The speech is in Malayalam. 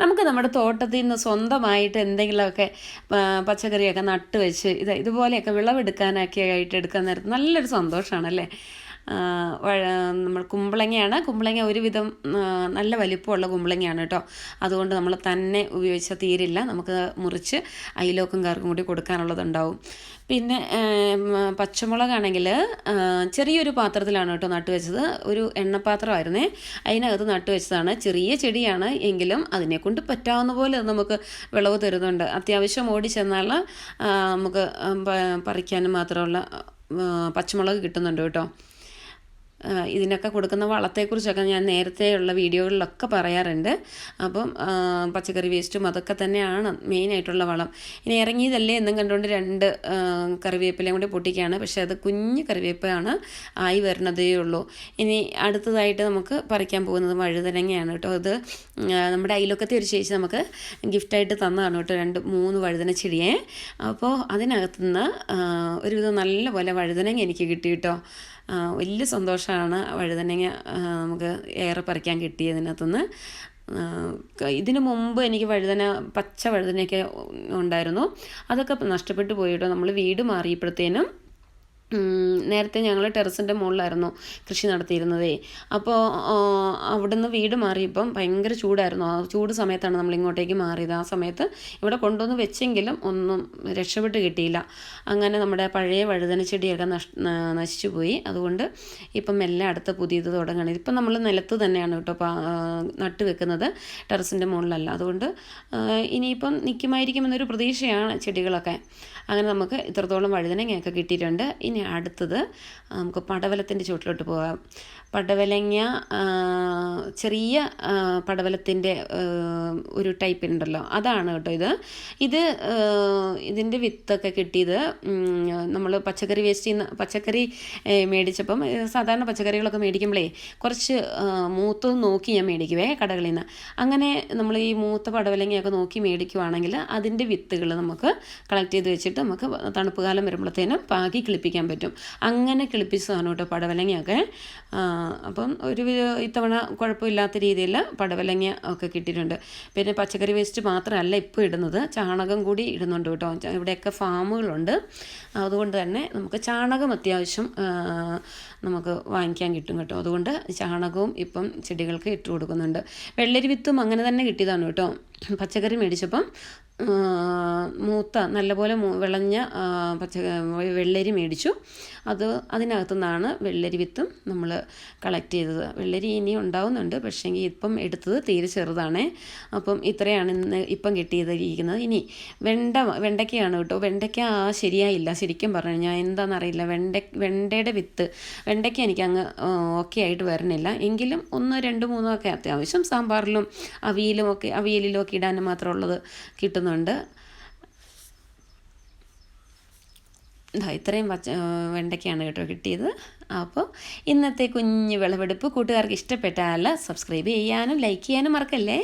നമുക്ക് നമ്മുടെ തോട്ടത്തിൽ നിന്ന് സ്വന്തമായിട്ട് എന്തെങ്കിലുമൊക്കെ പച്ചക്കറിയൊക്കെ നട്ട് വെച്ച് ഇത് ഇതുപോലെയൊക്കെ വിളവെടുക്കാനൊക്കെ ആയിട്ട് എടുക്കാൻ നേരത്ത് നല്ലൊരു സന്തോഷമാണല്ലേ നമ്മൾ കുമ്പളങ്ങയാണ്. കുമ്പളങ്ങ ഒരുവിധം നല്ല വലിപ്പമുള്ള കുമ്പളങ്ങയാണ് കേട്ടോ. അതുകൊണ്ട് നമ്മൾ തന്നെ ഉപയോഗിച്ചാൽ തീരില്ല. നമുക്ക് മുറിച്ച് അയിലോക്കും കാർക്കും കൂടി കൊടുക്കാനുള്ളതുണ്ടാവും. പിന്നെ പച്ചമുളകാണെങ്കിൽ ചെറിയൊരു പാത്രത്തിലാണ് കേട്ടോ നട്ടു വെച്ചത്. ഒരു എണ്ണപ്പാത്രമായിരുന്നേ അതിനകത്ത് നട്ടു വെച്ചതാണ്. ചെറിയ ചെടിയാണ് എങ്കിലും അതിനെ കൊണ്ട് പറ്റാവുന്ന പോലെ നമുക്ക് വിളവ് തരുന്നുണ്ട്. അത്യാവശ്യം ഓടി ചെന്നാൽ നമുക്ക് പറിക്കാനും മാത്രമുള്ള പച്ചമുളക് കിട്ടുന്നുണ്ട് കേട്ടോ. ഇതിനൊക്കെ കൊടുക്കുന്ന വളത്തെക്കുറിച്ചൊക്കെ ഞാൻ നേരത്തെയുള്ള വീഡിയോകളിലൊക്കെ പറയാറുണ്ട്. അപ്പം പച്ചക്കറി വേസ്റ്റും അതൊക്കെ തന്നെയാണ് മെയിനായിട്ടുള്ള വളം. ഇനി ഇറങ്ങിയതല്ലേ എന്നും കണ്ടുകൊണ്ട് രണ്ട് കറിവേപ്പിലയും കൂടി പൊട്ടിക്കുകയാണ്. പക്ഷേ അത് കുഞ്ഞ് കറിവേപ്പാണ് ആയി വരുന്നതേ ഉള്ളൂ. ഇനി അടുത്തതായിട്ട് നമുക്ക് പറിക്കാൻ പോകുന്നത് വഴുതനങ്ങയാണ് കേട്ടോ അത് നമ്മുടെ അയലൊക്കത്തെ ഒരു ചേച്ചി നമുക്ക് ഗിഫ്റ്റായിട്ട് തന്നതാണ് കേട്ടോ രണ്ട് മൂന്ന് വഴുതന ചെടിയെ. അപ്പോൾ അതിനകത്തുനിന്ന് ഒരുവിധം നല്ല പോലെ വഴുതനങ്ങ എനിക്ക് കിട്ടി കേട്ടോ. വലിയ സന്തോഷമാണ് വഴുതനങ്ങ നമുക്ക് ഏറെ പറിക്കാൻ കിട്ടിയതിനകത്തുനിന്ന് ഇതിനു മുമ്പ് എനിക്ക് വഴുതന പച്ച വഴുതനയൊക്കെ ഉണ്ടായിരുന്നു. അതൊക്കെ നഷ്ടപ്പെട്ടു പോയിട്ടോ നമ്മൾ വീട് മാറിയപ്പോഴത്തേനും നേരത്തെ ഞങ്ങൾ ടെറസിന്റെ മുകളിലായിരുന്നു കൃഷി നടത്തിയിരുന്നതേ. അപ്പോൾ അവിടുന്ന് വീട് മാറിയപ്പം ഭയങ്കര ചൂടായിരുന്നു. ആ ചൂട് സമയത്താണ് നമ്മൾ ഇങ്ങോട്ടേക്ക് മാറിയത്. ആ സമയത്ത് ഇവിടെ കൊണ്ടുവന്ന് വെച്ചെങ്കിലും ഒന്നും രക്ഷപ്പെട്ട് കിട്ടിയില്ല. അങ്ങനെ നമ്മുടെ പഴയ വഴുതന ചെടിയൊക്കെ നഷ് നശിച്ചു പോയി. അതുകൊണ്ട് ഇപ്പം എല്ലാം അടുത്ത പുതിയത് തുടങ്ങണം. ഇപ്പം നമ്മൾ നിലത്ത് തന്നെയാണ് കേട്ടോ നട്ട് വെക്കുന്നത്. ടെറസിന്റെ മുകളിലല്ല അതുകൊണ്ട് ഇനിയിപ്പം നിൽക്കുമായിരിക്കുമെന്നൊരു പ്രതീക്ഷയാണ് ചെടികളൊക്കെ. അങ്ങനെ നമുക്ക് ഇത്രത്തോളം വഴുതനങ്ങയൊക്കെ കിട്ടിയിട്ടുണ്ട്. ഇനി അടുത്തത് നമുക്ക് പടവലത്തിന്റെ ചുവട്ടിലോട്ട് പോകാം. പടവലങ്ങ ചെറിയ പടവലത്തിന്റെ ഒരു ടൈപ്പ് ഉണ്ടല്ലോ. അതാണ് കേട്ടോ ഇത്. ഇത് ഇതിന്റെ വിത്തൊക്കെ കിട്ടിയത് നമ്മൾ പച്ചക്കറി വേസ്റ്റ് ചെയ്യുന്ന പച്ചക്കറി മേടിച്ചപ്പം സാധാരണ പച്ചക്കറികളൊക്കെ മേടിക്കുമ്പോഴേ കുറച്ച് മൂത്ത് നോക്കി ഞാൻ മേടിക്കുവേ കടകളിൽ നിന്ന് അങ്ങനെ നമ്മൾ ഈ മൂത്ത പടവലങ്ങയൊക്കെ നോക്കി മേടിക്കുവാണെങ്കിൽ അതിന്റെ വിത്തുകൾ നമുക്ക് കളക്ട് ചെയ്ത് വെച്ചിട്ട് നമുക്ക് തണുപ്പ് കാലം വരുമ്പോഴത്തേനും പാകി കിളിപ്പിക്കാൻ പറ്റും. അങ്ങനെ കിളിപ്പിച്ചതാണ് കേട്ടോ പടവലങ്ങയൊക്കെ. അപ്പം ഒരു ഇത്തവണ കുഴപ്പമില്ലാത്ത രീതിയിൽ പടവലങ്ങ ഒക്കെ കിട്ടിയിട്ടുണ്ട്. പിന്നെ പച്ചക്കറി വേസ്റ്റ് മാത്രമല്ല ഇപ്പോൾ ഇടുന്നത്. ചാണകം കൂടി ഇടുന്നുണ്ട് കേട്ടോ. ഇവിടെയൊക്കെ ഫാമുകളുണ്ട്. അതുകൊണ്ട് തന്നെ നമുക്ക് ചാണകം അത്യാവശ്യം നമുക്ക് വാങ്ങിക്കാൻ കിട്ടും കേട്ടോ. അതുകൊണ്ട് ചാണകവും ഇപ്പം ചെടികൾക്ക് ഇട്ട് കൊടുക്കുന്നുണ്ട്. വെള്ളരി വിത്തും അങ്ങനെ തന്നെ കിട്ടിയതാണ് കേട്ടോ. പച്ചക്കറി മേടിച്ചപ്പം മൂത്ത നല്ലപോലെ വിളഞ്ഞ പച്ച വെള്ളരി മേടിച്ചു. അത് അതിനകത്തു നിന്നാണ് വെള്ളരി വിത്തും നമ്മൾ കളക്ട് ചെയ്തത്. വെള്ളരി ഇനി ഉണ്ടാവുന്നുണ്ട്. പക്ഷേങ്കിൽ ഇപ്പം എടുത്തത് തീരെ ചെറുതാണേ. അപ്പം ഇത്രയാണ് ഇന്ന് ഇപ്പം കിട്ടിയതിരിക്കുന്നത് ഇനി വെണ്ട വെണ്ടയ്ക്കയാണ് കേട്ടോ. വെണ്ടയ്ക്ക ശരിയായില്ല. ശരിക്കും പറഞ്ഞു ഞാൻ എന്താണെന്നറിയില്ല വെണ്ട വെണ്ടയുടെ വിത്ത് വെണ്ടയ്ക്ക എനിക്ക് അങ്ങ് ഓക്കെ ആയിട്ട് വരണില്ല. എങ്കിലും ഒന്ന് രണ്ട് മൂന്നോ ഒക്കെ അത്യാവശ്യം സാമ്പാറിലും അവിയലും ഒക്കെ അവിയലിലും ഒക്കെ ഇടാൻ മാത്രമുള്ളത് കിട്ടുന്നുണ്ട്. ദാ ഇത്രയും പച്ച വെണ്ടയ്ക്കാണ് കേട്ടോ കിട്ടിയത്. അപ്പോൾ ഇന്നത്തെ കുഞ്ഞ് വിളവെടുപ്പ് കൂട്ടുകാർക്ക് ഇഷ്ടപ്പെട്ടാൽ സബ്സ്ക്രൈബ് ചെയ്യാനും ലൈക്ക് ചെയ്യാനും മറക്കല്ലേ?